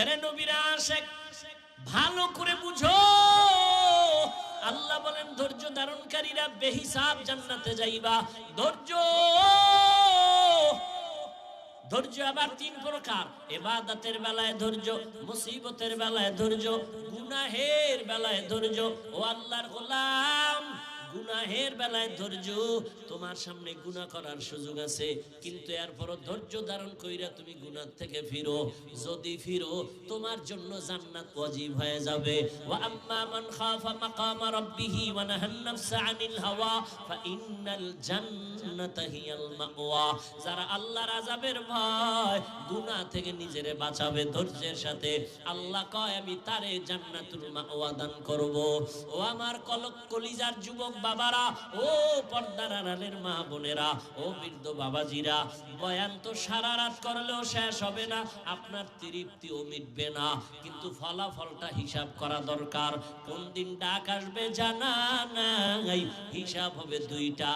এরে নবীরা আশেক ভালো করে বুঝো। আল্লাহ বলেন, ধৈর্য ধারণকারীরা বেহিসাব জান্নাতে যাইবা। ধৈর্য। ধৈর্য আবার তিন প্রকার। এবাদতের বেলায় ধৈর্য, মুসিবতের বেলায় ধৈর্য, গুনাহের বেলায় ধৈর্য। ও আল্লাহর গোলাম। গুনাহের বেলায় ধৈর্য, তোমার সামনে গুনাহ করার সুযোগ আছে। কিন্তু এরপরও ধৈর্য ধারণ কইরা তুমি গুনাহ থেকে ফিরো। যদি ফিরো, তোমার জন্য জান্নাত ওয়াজিব হয়ে যাবে। ওয়া আম্মা মান খাফা মাকামা রাব্বিহি ওয়া নাহান নাফসা আনিল হাওয়া, ফা ইন্নাল জান্নাতা হিয়াল মাওয়া। যারা আল্লাহর আযাবের ভয়, গুনাহ থেকে নিজেরে বাঁচাবে ধৈর্যের সাথে। আল্লাহ কয়, আমি তারে জান্নাতুল মাওয়া দান করব। ও আমার কলক কলিজার যুবক বাবারা, ও পর্দার আড়ালের মা বোনেরা, ও বৃদ্ধ বাবাজিরা, বয়ান তো সারা রাত করলেও শেষ হবে না, আপনার তৃপ্তিও মিটবে না। কিন্তু ফলাফলটা হিসাব করা দরকার। কোন দিন ডাক আসবে জানা নাই, হিসাব হবে দুইটা,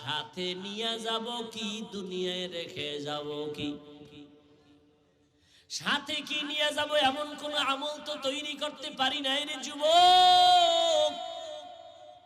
সাথে নিয়ে যাব কি, দুনিয়ায় রেখে যাব কি? সাথে কি নিয়ে যাব, এমন কোন আমল তো তৈরি করতে পারি নাই রে যুবক।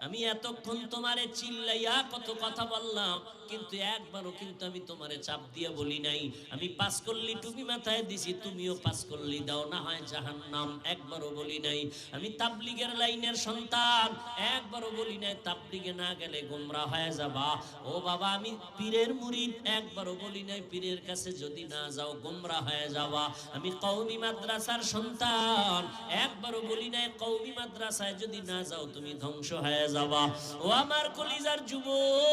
আমি এতক্ষণ তোমারে চিল্লাইয়া কত কথা বললাম। কিন্তু একবারও কিন্তু আমি তোমারে চাপ দিয়ে বলি নাই। আমি পাস করলি তুমি মাথায় দিছি, তুমিও পাস করলি দাও, না হয় জাহান নাম একবারও বলি নাই। আমি তাবলিগের লাইনের সন্তান, একবারও বলি নাই, তাবলিগে না গেলে গোমরা হয়ে যাবা। ও বাবা, আমি পীরের মুরিদ, একবারও বলি নাই, পীরের কাছে যদি না যাও, গোমরা হয়ে যাবা। আমি কওমি মাদ্রাসার সন্তান, একবারও বলি নাই, কওমি মাদ্রাসায় যদি না যাও, তুমি ধ্বংস হয়ে যাবা। ও আমার কলিজার যুবক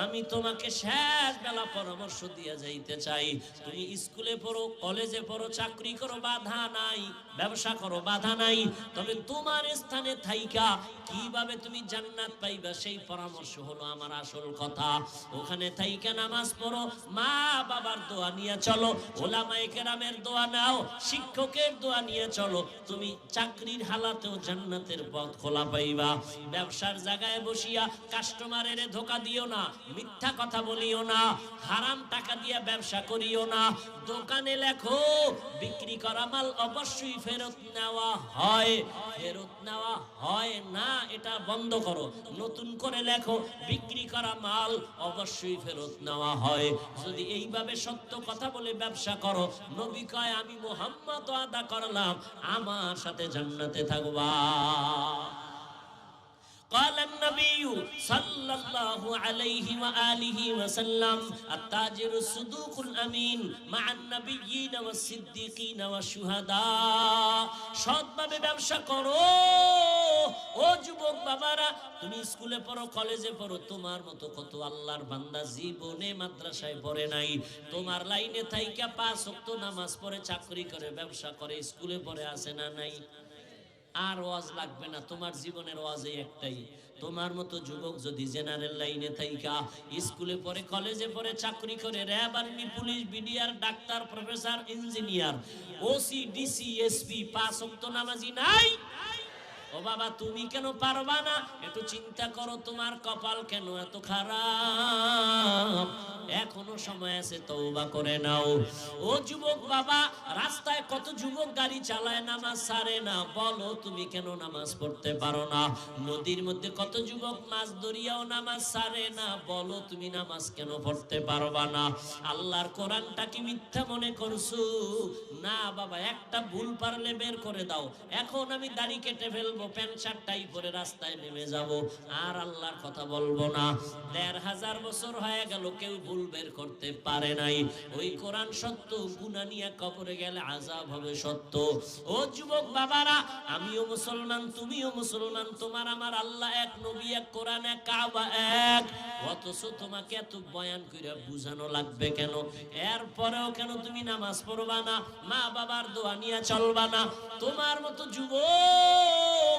আমি তোমাকে শেষ বেলা পরামর্শ দিয়ে যাইতে চাই। তুমি স্কুলে পড়ো, কলেজে পড়ো, চাকরি করো, বাধা নাই, ব্যবসা করো, বাধা নাই। তবে তোমার স্থানে থাইকা, কীভাবে তুমি জান্নাত পাইবা সেই পরামর্শ হলো আমার আসল কথা। ওখানে থাইকা নামাজ পড়ো মা বাবার দোয়া নিয়ে চলো, ওলামায়ে কেরামের দোয়া নাও, শিক্ষকের দোয়া নিয়ে চলো। তুমি চাকরির হালাতেও জান্নাতের পথ খোলা পাইবা। ব্যবসার জায়গায় বসিয়া কাস্টমারের ধোকা দিও না। মিথ্যা কথা বলিও না, হারাম টাকা দিয়ে ব্যবসা করিও না। দোকানে লেখো, বিক্রি করা মাল অবশ্যই ফেরত নেওয়া হয়। ফেরত নেওয়া হয় না, এটা বন্ধ করো। নতুন করে লেখো, বিক্রি করা মাল অবশ্যই ফেরত নেওয়া হয়। যদি এইভাবে সত্য কথা বলে ব্যবসা করো, নবী কয়, আমি মোহাম্মদ আদা করলাম, আমার সাথে জান্নাতে থাকবা। قال النبي صلى الله عليه وآله وسلم التاجر الصدوق الأمين مع النبيين والصديقين والشهداء সৎভাবে ব্যবসা করো ও যুবক বাবারা তুমি স্কুলে পড়ো কলেজে পড়ো তোমার মতো কত আল্লাহর বান্দা জীবনে মাদ্রাসায় পড়ে নাই তোমার লাইনে থাইকা পাঁচ ওয়াক্ত নামাজ পড়ে চাকরি করে ব্যবসা করে স্কুলে পড়ে আসে না নাই আর ওয়াজ লাগবে না। তোমার জীবনের ওয়াজে একটাই। তোমার মতো যুবক যদি জেনারেল লাইনে থাইকা, স্কুলে পড়ে, কলেজে পড়ে, চাকরি করে, RAB army, police, BDR, doctor, professor, engineer, OC, DC, SP, পাঁচ নামাজি নাই। ও বাবা, তুমি কেন পারবা না? একটু চিন্তা করো, তোমার কপাল কেন এত খারাপ? এখনও সময় আছে, তওবা করে নাও। ও যুবক বাবা, রাস্তায় কত যুবক গাড়ি চালায়, নামাজ সারে না। বলো, তুমি কেন নামাজ পড়তে পারো না? নদীর মধ্যে কত যুবক মাছ ধরিয়াও নামাজ সারে না। বলো, তুমি নামাজ কেন পড়তে পারবা না? আল্লাহর কোরআনটা কি মিথ্যা মনে করছ? না বাবা, একটা ভুল পারলে বের করে দাও। এখন আমি দাড়ি কেটে ফেলব। প্যান্ট শার্ট টাই পরে রাস্তায় নেমে যাব। আর আল্লাহর কথা বলব না। দেড় হাজার বছর হয়ে গেল, কেউ ভুল বের করতে পারে নাই। ওই কোরআন সত্য গুনা নিয়ে কবরে গেলে আজাব হবে সত্য। ও যুবক বাবারা, আমিও মুসলমান, তুমিও মুসলমান, তোমার আমার আল্লাহ এক, নবী এক, কোরআন এক, কাবা এক। অথচ তোমাকে এত বয়ান কইরা বুঝানো লাগবে কেন? এরপরেও কেন তুমি নামাজ পড়বা না? মা বাবার দোয়া নিয়ে চলবা না? তোমার মতো যুবক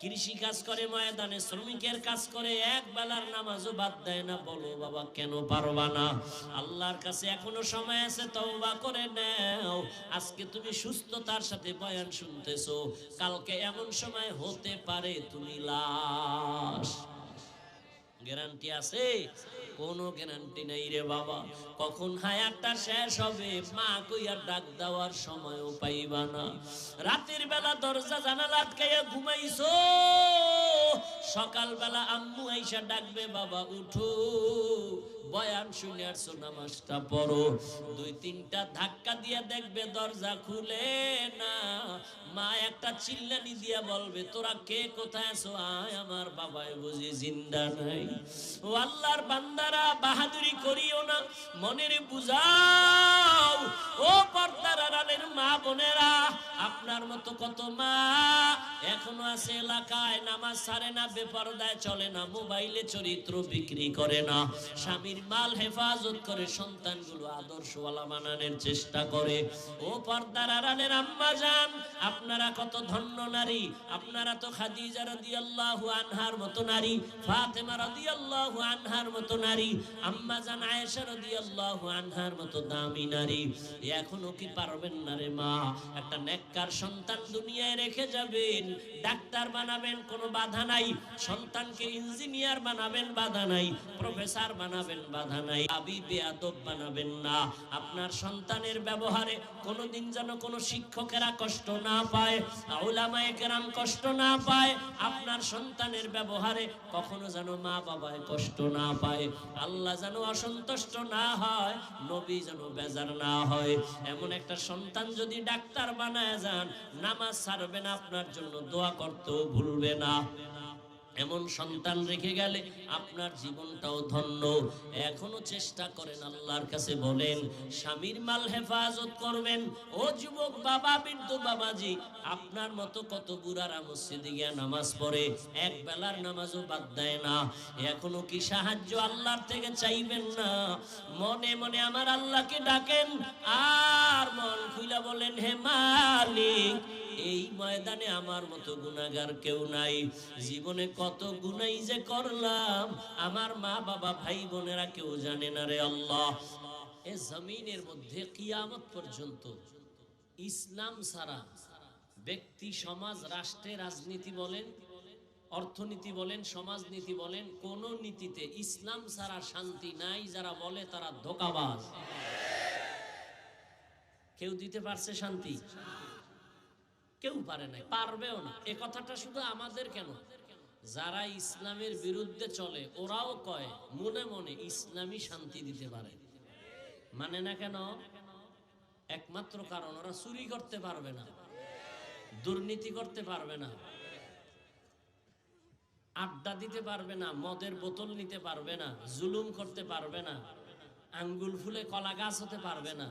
কৃষি কাজ করে, ময়দানে শ্রমিকের কাজ করে, এক বেলার নামাজও বাদ দেয় না। বলো বাবা, কেন পারবা না? আল্লাহর কাছে এখনও সময় আছে, তওবা করে নাও। আজকে তুমি সুস্থতার সাথে বয়ান শুনতেছো। কালকে এমন সময় হতে পারে তুমি লাশ। গ্যারান্টি আছে? কোনো গ্যারান্টি নাই রে বাবা। কখন হায়াতটা শেষ হবে, মা কইয়া ডাক দেওয়ার সময়ও পাইবা না। রাতের বেলা দরজা জানালা আটকাইয়া ঘুমাইছো, সকালবেলা আম্মু আইসা ডাকবে, বাবা, উঠো। বয়ান শুনে আসছো নামাজটা পড়ো। দুই তিনটা ধাক্কা দিয়ে দেখবে দরজা খুলে না। মা একটা চিল্লানি দিয়া বলবে, তোরা কে? কোথায় আছো? আয়, আমার বাবাই বুঝি জিন্দা নাই। ও আল্লাহর বান্দারা বাহাদুরি করিও না, মনের বুঝাও। ও পর্দার আড়ালের মা বোনেরা, আপনার মতো কত মা এখনও আছে এলাকায়, নামাজ ছাড়ে না, বেপরদায় চলে না, মোবাইলে চরিত্র বিক্রি করে না। স্বামীর মাল হেফাজত করে সন্তানগুলো আদর্শওয়ালা বানানোর চেষ্টা করে। ও পর্দার আড়ালের আম্মা যান আপনারা কত ধন্য নারী। আপনারা তো খাদিজা রাদিয়াল্লাহু আনহার মতো নারী, ফাতেমা রাদিয়াল্লাহু আনহার মতো নারী, আম্মা জান আয়েশা রাদিয়াল্লাহু আনহার মতো দামি নারী। এখনও কি পারবেন না রে মা? একটা নেককার সন্তান দুনিয়ায় রেখে যাবেন। ডাক্তার বানাবেন, কোনো বাধা নাই। সন্তানকে ইঞ্জিনিয়ার বানাবেন, বাধা নাই। প্রফেসর বানাবেন বাধা নাই। আবি বেয়াদব বানাবেন না। আপনার সন্তানের ব্যবহারে কোনোদিন যেন কোনো শিক্ষকেরা কষ্ট না পায় আউলামায়ে কেরাম কষ্ট না পায়, আপনার সন্তানের ব্যবহারে কখনো যেন মা বাবায় কষ্ট না পায়। আল্লাহ যেন অসন্তুষ্ট না হয়, নবী যেন বেজার না হয়। এমন একটা সন্তান যদি ডাক্তার বানায় যান, নামাজ ছাড়বে না, আপনার জন্য দোয়া করতেও ভুলবে না। এমন সন্তান রেখে গেলে আপনার জীবনটাও ধন্য। এখনও চেষ্টা করেন আল্লাহর কাছে বলেন, স্বামীর মাল হেফাজত করবেন। ও যুবক বাবা, বৃদ্ধ বাবাজি, আপনার মতো কত বুড়ারা মসজিদে গিয়া নামাজ পড়ে, এক বেলার নামাজও বাদ দেয় না। এখনও কি সাহায্য আল্লাহর থেকে চাইবেন না? মনে মনে আমার আল্লাহকে ডাকেন, আর মন খুইলা বলেন, হে মালিক এই ময়দানে আমার মতো গুনাহগার কেউ নাই। জীবনে কত গুনাই যে করলাম, আমার মা বাবা, ভাই বোনেরা কেউ জানে না রে আল্লাহ। এ জমিনের মধ্যে কিয়ামত পর্যন্ত ইসলাম ছাড়া ব্যক্তি, সমাজ, রাষ্ট্রে রাজনীতি বলেন, অর্থনীতি বলেন, সমাজনীতি বলেন, কোন নীতিতে ইসলাম ছাড়া শান্তি নাই, যারা বলে তারা ধোকাবাজ। কেউ দিতে পারছে শান্তি? কেউ পারে নাই, পারবেও না। এ কথাটা শুধু আমাদের কেন? যারা ইসলামের বিরুদ্ধে চলে, ওরাও কয়, মনে মনে ইসলামী শান্তি দিতে পারে। মানে না কেন? একমাত্র কারণ, ওরা চুরি করতে পারবে না, দুর্নীতি করতে পারবে না, আড্ডা দিতে পারবে না, মদের বোতল নিতে পারবে না, জুলুম করতে পারবে না, আঙ্গুল ফুলে কলা গাছ হতে পারবে না।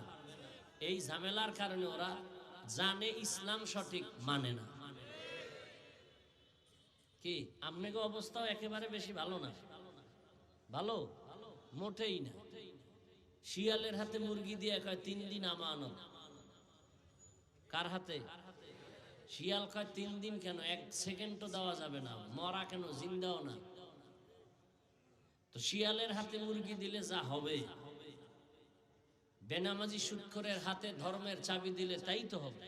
এই ঝামেলার কারণে ওরা জানে ইসলাম সঠিক মানে না। কি? আপনাকে অবস্থাও একেবারে বেশি ভালো না? ভালো? মোটেই না। শিয়ালের হাতে মুরগি দিয়ে কয়, তিন দিন আমানত। কার হাতে? শিয়াল কয়, তিন দিন কেন? এক সেকেন্ডও দেওয়া যাবে না। মরা কেন? জিন্দাও না। তো শিয়ালের হাতে মুরগি দিলে যা হবে। বেনামাজি সুৎখরের হাতে ধর্মের চাবি দিলে তাই তো হবে।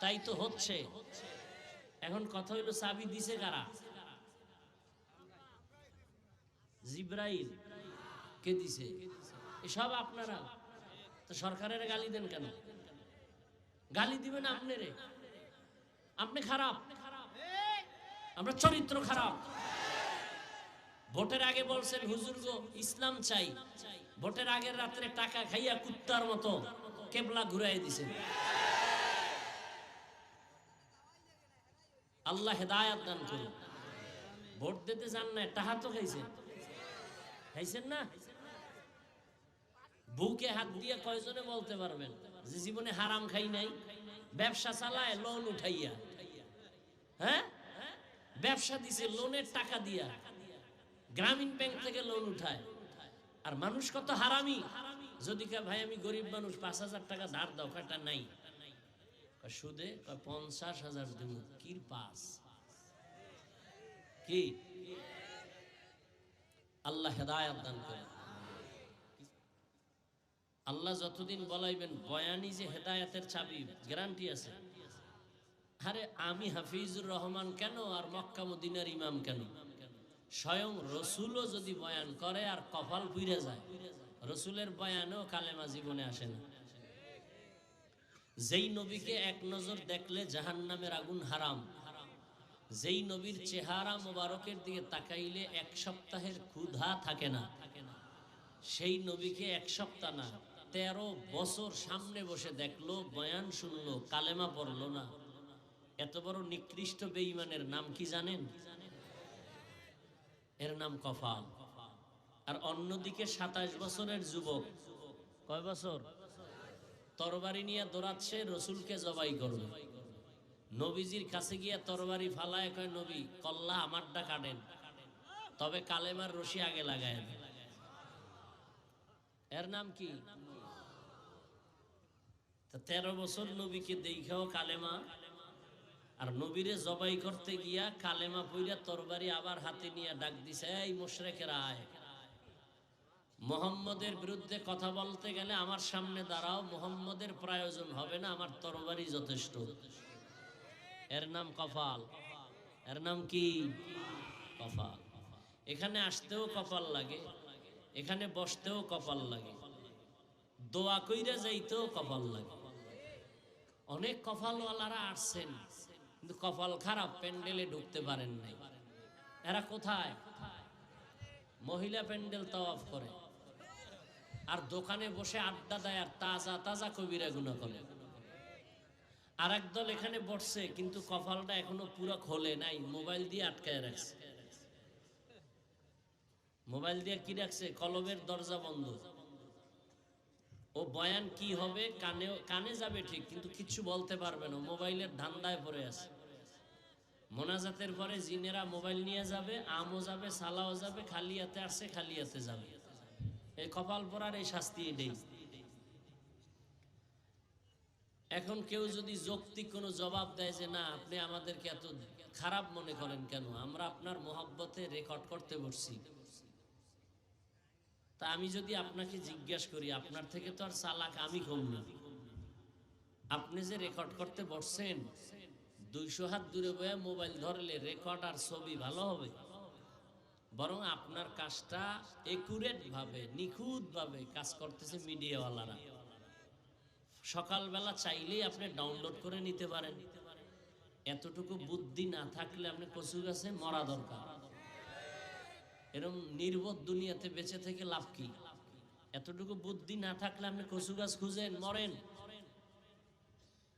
তাই তো হচ্ছে। এখন কথা হইল, চাবি দিছে কারা? জিব্রাইল। কে দিছে? এসব আপনারা। তো সরকারের গালি দেন কেন? গালি দিবেন আপনি রে আপনি খারাপ। আমরা চরিত্র খারাপ। ভোটের আগে বলছেন, হুজুর গো, ইসলাম চাই। ভোটের আগের রাত্রে টাকা খাইয়া কুত্তার মতো কেবলা ঘুরাই দিছেন আল্লাহ হেদায়াত দান করুন। ভোট দিতে চান না টাহা তো খাইছেন। খাইছেন না? বুকে হাত দিয়ে কয়জনে বলতে পারবেন যে জীবনে হারাম খাই নাই? ব্যবসা চালায় লোন উঠাইয়া। হ্যাঁ? ব্যবসা দিছে লোনের টাকা দিয়া। গ্রামীণ ব্যাংক থেকে লোন উঠায়। আর মানুষ কত হারামি? যদি কে ভাই, আমি গরিব মানুষ, পাঁচ হাজার টাকা ধার দাও কাটা নাই? সুদে? পঞ্চাশ হাজার দেব। কির পাস? কি? আল্লাহ হেদায়ত দান করে আল্লাহ যতদিন বলাইবেন, বয়ানি যে হেদায়াতের চাবি গ্যারান্টি আছে। আরে, আমি হাফিজুর রহমান কেন আর মক্কা মদিনার ইমাম কেন? স্বয়ং রসুলও যদি বয়ান করে আর কপাল পুইরে যায়, রসুলের বয়ানেও কালেমা জীবনে আসে না। যেই নবীকে এক নজর দেখলে জাহান্নামের আগুন হারাম। যেই নবীর চেহারা মোবারকের দিকে তাকাইলে এক সপ্তাহের ক্ষুধা থাকে না। সেই নবীকে এক সপ্তাহ না, তেরো বছর সামনে বসে দেখল, বয়ান শুনলো, কালেমা পড়ল না। এত বড় নিকৃষ্ট বেঈমানের নাম কি জানেন? এর নাম কফাল। আর অন্যদিকে সাতাশ বছরের যুবক। কয় বছর? তরবারি নিয়ে দৌড়াচ্ছে, রসুলকে জবাই করবে। নবীজির কাছে গিয়ে তরবারি ফালায়, কয়, নবী, কল্লা আমারটা কাটেন। তবে কালেমার রশি আগে লাগায় এর নাম কি? তেরো বছর নবীকে দেখাও কালেমা। আর নবীরে জবাই করতে গিয়া কালেমা পইরা তরবারি আবার হাতে নিয়ে ডাক দিছে, এই মোশরেকেরা আয় মোহাম্মদের বিরুদ্ধে কথা বলতে গেলে আমার সামনে দাঁড়াও, মোহাম্মদের প্রয়োজন হবে না, আমার তরবারি যথেষ্ট। এর নাম কপাল। এর নাম কি? কপাল। এখানে আসতেও কপাল লাগে, এখানে বসতেও কপাল লাগে, দোয়া কইরা যাইতেও কপাল লাগে। অনেক কপালওয়ালারা আসছেন। কিন্তু কপাল খারাপ, প্যান্ডেলে ঢুকতে পারেন নাই। এরা কোথায়? মহিলা প্যান্ডেল তাওয়াফ করে। আর দোকানে বসে আড্ডা দেয় আর তাজা তাজা কবিরা গুণা করে। আর একদল এখানে বসছে, কিন্তু কপালটা এখনও পুরো খোলে নাই, মোবাইল দিয়ে আটকায় রাখছে। মোবাইল দিয়ে কি রাখছে? কলমের দরজা বন্ধ। ও বয়ান কি হবে, কানে কানে যাবে ঠিক, কিন্তু কিছু বলতে পারবে না মোবাইলের ধান্দায় পড়ে আছে। মোনাজাতের পরে জিনেরা মোবাইল নিয়ে যাবে, আমও যাবে, সালাও যাবে, খালিয়াতে আসছে খালিয়াতে যাবে। এই কপাল পরার এই শাস্তি নেই এখন কেউ যদি যৌক্তিক কোনো জবাব দেয় যে, না, আপনি আমাদেরকে এত খারাপ মনে করেন কেন? আমরা আপনার মোহাব্বতে রেকর্ড করতে বসছি। তা আমি যদি আপনাকে জিজ্ঞাসা করি, আপনার থেকে তো আর চালাক আমি কম না। আপনি যে রেকর্ড করতে বসছেন, দুইশো হাত দূরে বয়ে মোবাইল ধরলে রেকর্ড আর ছবি ভালো হবে? বরং আপনার কাজটা একুরেট ভাবে নিখুঁত ভাবে কাজ করতেছে মিডিয়াওয়ালারা। সকালবেলা চাইলেই আপনি ডাউনলোড করে নিতে পারেন। এতটুকু বুদ্ধি না থাকলে আপনি কচু গাছে মরা দরকার। এরকম নির্বোধ দুনিয়াতে বেঁচে থেকে লাভ কি? এতটুকু বুদ্ধি না থাকলে আপনি কচু গাছ খুঁজেন, মরেন।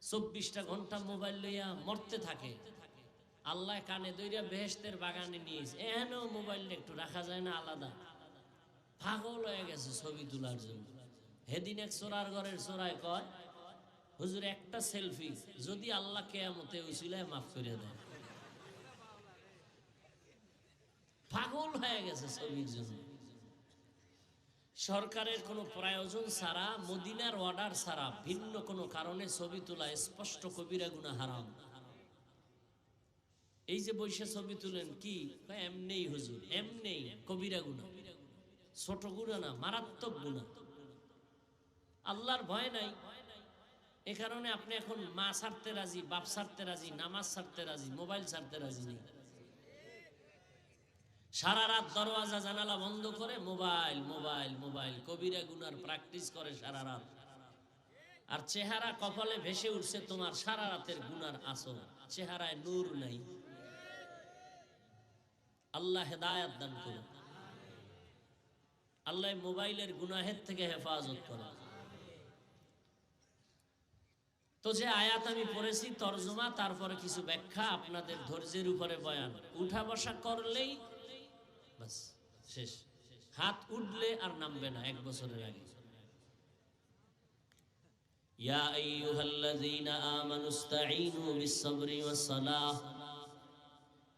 চব্বিশটা ঘণ্টা মোবাইল লইয়া মরতে থাকে। আল্লাহ কানে দইরা বেহেস্তের বাগানে নিয়েছে এহেনও মোবাইলটা একটু রাখা যায় না আলাদা। পাগল হয়ে গেছে ছবি তোলার জন্য। হেদিন এক চোরার ঘরের চোরায় কয়, হুজুর, একটা সেলফি। যদি আল্লাহ কেয়ামতে উচিলায় মাফ করে দেয়। পাগল হয়ে গেছে ছবির জন্য। সরকারের কোনো প্রয়োজন ছাড়া, মদিনার অর্ডার ছাড়া ভিন্ন কোনো কারণে ছবি তোলা স্পষ্ট কবিরা গুণা হারাম। এই যে বৈশা ছবি তুলেন কি? এমনেই হুজুর, এমনেই কবিরা গুণা। ছোট গুণা না, মারাত্মক গুণা। আল্লাহর ভয় নাই। এ কারণে আপনি এখন মা ছাড়তে রাজি, বাপ ছাড়তে রাজি, নামাজ ছাড়তে রাজি, মোবাইল ছাড়তে রাজি নেই। সারা রাত দরওয়াজা, জানালা বন্ধ করে মোবাইল মোবাইল মোবাইল। কবিরা গুনার প্র্যাকটিস করে সারা রাত আর চেহারা কপালে ভেসে উঠছে তোমার সারা রাতের গুনার আসর। চেহারায় নূর নাই। আল্লাহ হেদায়াত দান করুন আল্লাহ মোবাইলের গুনাহের থেকে হেফাজত করে। তো যে আয়াত আমি পড়েছি, তর্জমা, তারপরে কিছু ব্যাখ্যা আপনাদের ধৈর্যের উপরে বয়ান। উঠা বসা করলেই বাস শেষ হাত উঠলে আর নামবে না এক বছরের আগে يا أيها الذين آمنوا استعينوا بالصبر والصلاة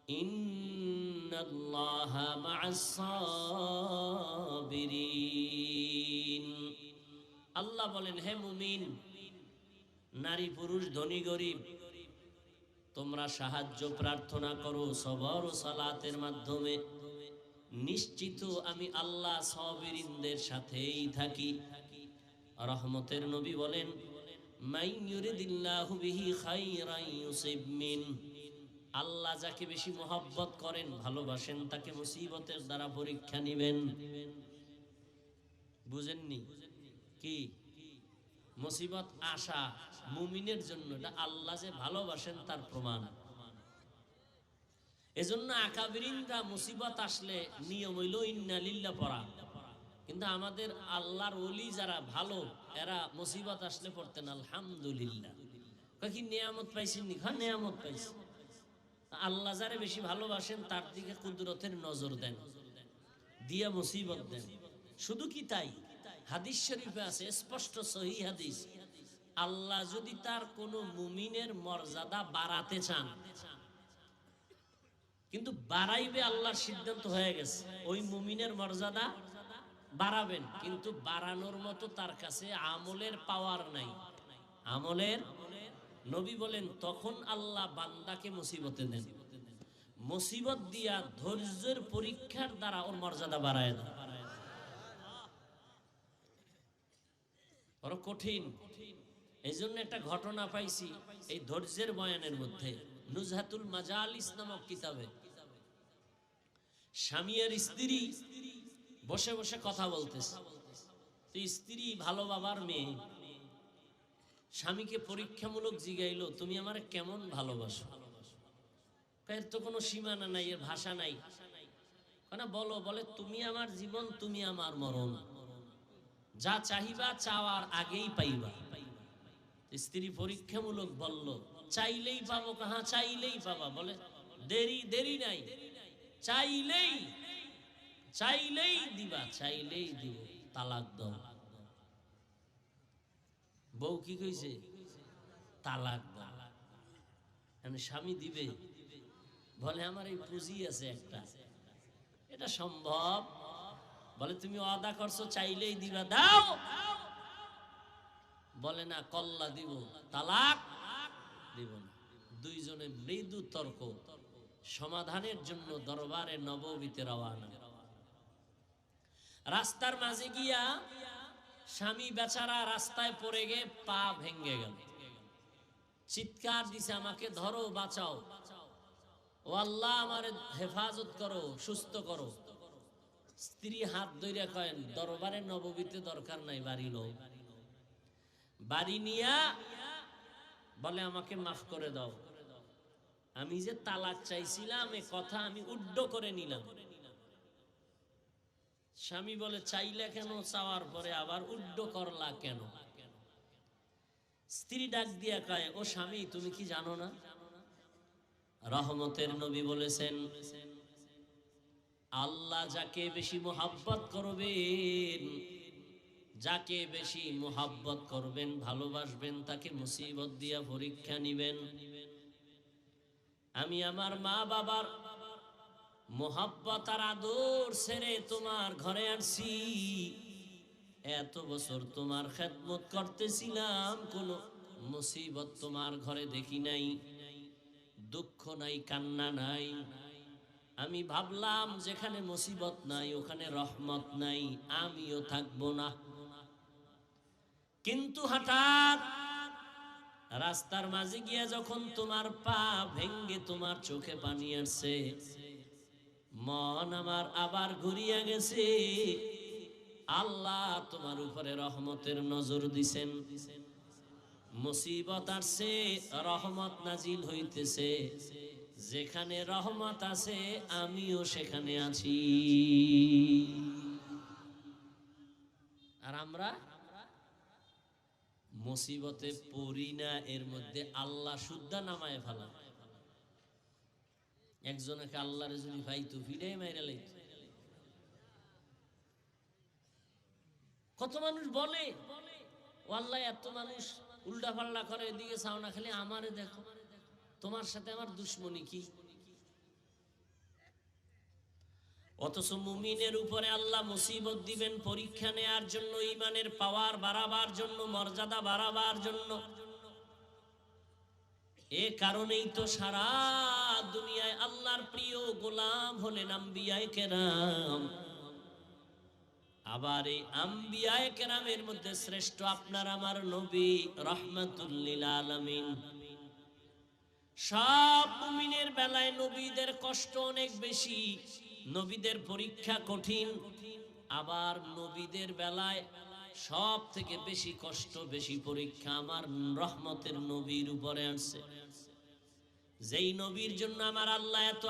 إن الله مع الصابرين আল্লাহ বলেন হে মুমিন নারী পুরুষ ধনী গরিব তোমরা সাহায্য প্রার্থনা করো সবর ও সালাতের মাধ্যমে নিশ্চিত আমি আল্লাহ সবিরিনদের সাথেই থাকি। রহমতের নবী বলেন আল্লাহ যাকে বেশি মোহাব্বত করেন, ভালোবাসেন, তাকে মুসিবতের দ্বারা পরীক্ষা নিবেন। বুঝেননি? কি? মুসিবত আসা মুমিনের জন্য আল্লাহ যে ভালোবাসেন, তার প্রমাণ। এজন্য আকাবিরিনরা মুসিবত আসলে নিয়ম হইল, ইন্না লিল্লা পড়া। কিন্তু আমাদের আল্লাহর ওলি যারা ভালো, এরা মুসিবত আসলে পড়তেন, আলহামদুলিল্লাহ। কি নিয়ামত পাইছেন নি? হ্যাঁ নিয়ামত পাইছি। আল্লাহ যারে বেশি ভালোবাসেন, তার দিকে কুদরতের নজর দেন, দিয়া মুসিবত দেন। শুধু কি তাই? হাদিস শরীফে আছে, স্পষ্ট সহি হাদিস। আল্লাহ যদি তার কোনো মুমিনের মর্যাদা বাড়াতে চান কিন্তু বাড়াইবে আল্লাহর সিদ্ধান্ত হয়ে গেছে। ওই মুমিনের মর্যাদা বাড়াবেন, কিন্তু বাড়ানোর মতো তার কাছে আমলের পাওয়ার নাই। আমলের নবী বলেন, তখন আল্লাহ বান্দাকে মুসিবতে দেন। মুসিবত দিয়া ধৈর্যের পরীক্ষার দ্বারা ওর মর্যাদা বাড়ায় দেন। কঠিন। এই জন্য একটা ঘটনা পাইছি এই ধৈর্যের বয়ানের মধ্যে। নুজহাতুল মাজালিস নামক কিতাবে। স্বামী আর স্ত্রী বসে বসে কথা বলতেছে। তো স্ত্রী ভালো বাবার মেয়ে। স্বামীকে পরীক্ষামূলক জিগাইলো, তুমি আমার কেমন ভালোবাসো? এর তো কোনো সীমানা নাই, এর ভাষা নাই। কেন বলো। বলে, তুমি আমার জীবন, তুমি আমার মরণ। যা চাহিবা, চাওয়ার আগেই পাইবা। স্ত্রী পরীক্ষামূলক বলল চাইলেই পাবো কাহা চাইলেই পাবা, বলে। দেরি দেরি নাই। চাইলেই চাইলেই দিবা, চাইলেই দিব। তালাক দাও। বউ কি কইছে? তালাক দাও। স্বামী দিবে। বলে, আমার এই পুঁজি আছে একটা। এটা সম্ভব? বলে, তুমি অদা করছ, চাইলেই দিবা। দাও! বলে, না, কল্লা দিব। তালাক দিব না। দুইজনে মৃদু তর্ক, সমাধানের জন্য দরবারে নববীতে রওয়ানা রাস্তার মাঝে গিয়া স্বামী বেচারা রাস্তায় পড়ে গিয়ে পা ভেঙ্গে গেল। চিৎকার দিছে, আমাকে ধরো, বাঁচাও। ও আল্লাহ, আমার হেফাজত করো, সুস্থ করো। স্ত্রী হাত ধরে কয়েন দরবারে নববীতে দরকার নাই, বাড়ি লো বাড়ি নিয়া বলে, আমাকে মাফ করে দাও। আমি যে তালাক চাইছিলাম, এ কথা আমি উড্ড করে নিলাম। স্বামী বলে, চাইলে কেন? চাওয়ার পরে আবার উড্ড করলা কেন? স্ত্রী ডাক দিয়া কয়, ও স্বামী, তুমি কি জানো না? রহমতের নবী বলেছেন, আল্লাহ যাকে বেশি মোহাব্বত করবেন যাকে বেশি মোহাব্বত করবেন, ভালোবাসবেন, তাকে মুসিবত দিয়া পরীক্ষা নিবেন। আমি আমার মা বাবার মোহাব্বত আর আদর ছেড়ে তোমার ঘরে আসছি এত বছর তোমার খেদমত করতেছিলাম, কোন মুসিবত তোমার ঘরে দেখি নাই। দুঃখ নাই, কান্না নাই। আমি ভাবলাম যেখানে মুসিবত নাই, ওখানে রহমত নাই। আমিও থাকব না। কিন্তু হঠাৎ রাস্তার মাঝে গিয়া যখন তোমার পা ভেঙ্গে তোমার চোখে পানি আসছে, মন আমার আবার ঘুরিয়া গেছে। আল্লাহ তোমার উপরে রহমতের নজর দিছেন। মুসিবত আসছে, রহমত নাজিল হইতেছে। যেখানে রহমত আছে, আমিও সেখানে আছি। আর আমরা মুসিবতে পড়ি না, এর মধ্যে আল্লাহ শুদ্ধা নামায় ফেলা একজনকে আল্লাহর যদি ভাই তো ফিরে মাইরা লাইত কত মানুষ বলে আল্লাহ এত মানুষ উল্টা পাল্লা করে, এদিকে চাও না, খালি আমারে দেখো। তোমার সাথে আমার দুশ্মনী কি? অথচ মুমিনের উপরে আল্লাহ মুসিবত দিবেন পরীক্ষা নেয়ার জন্য ইমানের পাওয়ার বাড়াবার জন্য, মর্যাদা বাড়াবার জন্য। এ কারণেই তো সারা দুনিয়ায় আল্লাহর প্রিয় গোলাম হলেন আম্বিয়ায় কেরাম। আবার এই আম্বিয়ায় কেরামের মধ্যে শ্রেষ্ঠ আপনার আমার নবী রহমাতুল্লিল আলমিন। সব মুমিনের বেলায় নবীদের কষ্ট অনেক বেশি। নবীদের পরীক্ষা কঠিন, আবার নবীদের বেলায় সব থেকে বেশি কষ্ট, বেশি পরীক্ষা আমার রহমতের নবীর উপরে আসছে। যেই নবীর জন্য আমার আল্লাহ এত